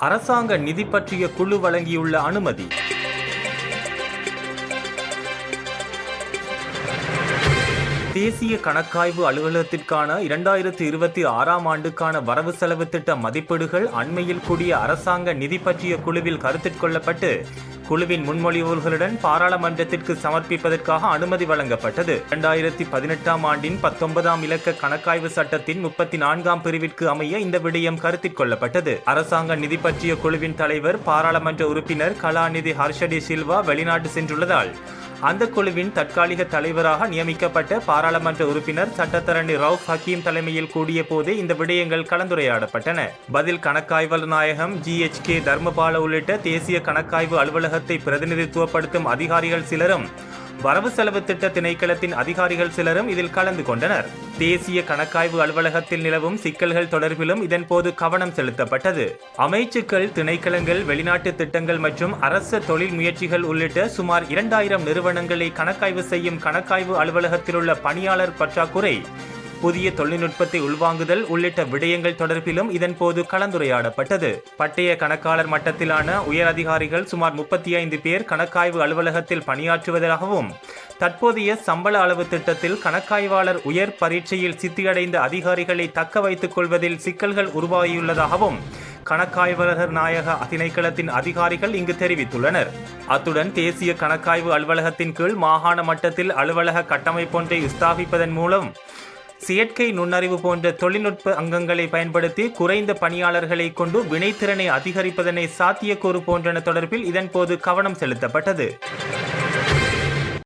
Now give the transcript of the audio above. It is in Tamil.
அரசாங்க நிதி பற்றிய குழு வழங்கியுள்ள அனுமதி. தேசிய கணக்காய்வு அலுவலகத்திற்கான இரண்டாயிரத்தி இருபத்தி ஆறாம் ஆண்டுக்கான வரவு செலவு திட்ட மதிப்பீடுகள் அண்மையில் கூடிய அரசாங்க நிதி பற்றிய குழுவில் கருத்தில் கொள்ளப்பட்டு குழுவின் முன்மொழிவுகளுடன் பாராளுமன்றத்திற்கு சமர்ப்பிப்பதற்காக அனுமதி வழங்கப்பட்டது. இரண்டாயிரத்தி பதினெட்டாம் ஆண்டின் பத்தொன்பதாம் இலக்க கணக்காய்வு சட்டத்தின் முப்பத்தி நான்காம் பிரிவிற்கு அமைய இந்த விடயம் கருத்தில் கொள்ளப்பட்டது. அரசாங்க நிதி பற்றிய குழுவின் தலைவர் பாராளுமன்ற உறுப்பினர் கலாநிதி ஹர்ஷடி சில்வா வெளிநாட்டு சென்றுள்ளதால் அந்த குழுவின் தற்காலிக தலைவராக நியமிக்கப்பட்ட பாராளுமன்ற உறுப்பினர் சட்டத்தரணி ரவுப் ஹக்கீம் தலைமையில் கூடிய போதே இந்த விடயங்கள் கலந்துரையாடப்பட்டன. பதில் கணக்காய்வாளர் நாயகம் ஜிஎச்கே தர்மபால உள்ளிட்ட தேசிய கணக்காய்வு அலுவலகத்தை பிரதிநிதித்துவப்படுத்தும் அதிகாரிகள் சிலரும் வரவு செலவு திட்ட திணைக்களத்தின் அதிகாரிகள் சிலரும் இதில் கலந்து கொண்டனர். தேசிய கணக்காய்வு அலுவலகத்தில் நிலவும் சிக்கல்கள் தொடர்பிலும் இதன்போது கவனம் செலுத்தப்பட்டது. அமைச்சுக்கள் திணைக்களங்கள் வெளிநாட்டு திட்டங்கள் மற்றும் அரச தொழில் முயற்சிகள் உள்ளிட்ட சுமார் இரண்டாயிரம் நிறுவனங்களை கணக்காய்வு செய்யும் கணக்காய்வு அலுவலகத்திலுள்ள பணியாளர் பற்றாக்குறை புதிய தொழில்நுட்பத்தை உள்வாங்குதல் உள்ளிட்ட விடயங்கள் தொடர்பிலும் இதன்போது கலந்துரையாடப்பட்டது. பட்டய கணக்காளர் மட்டத்திலான உயர் அதிகாரிகள் சுமார் முப்பத்தி ஐந்து பேர் கணக்காய்வு அலுவலகத்தில் பணியாற்றுவதாகவும் தற்போதைய சம்பள அளவு திட்டத்தில் கணக்காய்வாளர் உயர் பரீட்சையில் சித்தியடைந்த அதிகாரிகளை தக்க வைத்துக் கொள்வதில் சிக்கல்கள் உருவாகியுள்ளதாகவும் கணக்காய்வாளர் நாயக திணைக்களத்தின் அதிகாரிகள் இங்கு தெரிவித்துள்ளனர். அத்துடன் தேசிய கணக்காய்வு அலுவலகத்தின் கீழ் மாகாண மட்டத்தில் அலுவலக கட்டமைப்பொன்றை ஸ்தாபிப்பதன் மூலம் செயற்கை நுண்ணறிவு போன்ற தொழில்நுட்ப அங்கங்களை பயன்படுத்தி குறைந்த பணியாளர்களை கொண்டு வினைத்திறனை அதிகரிப்பதனை சாத்தியக்கூறு போன்றன தொடர்பில் இதன்போது கவனம் செலுத்தப்பட்டது.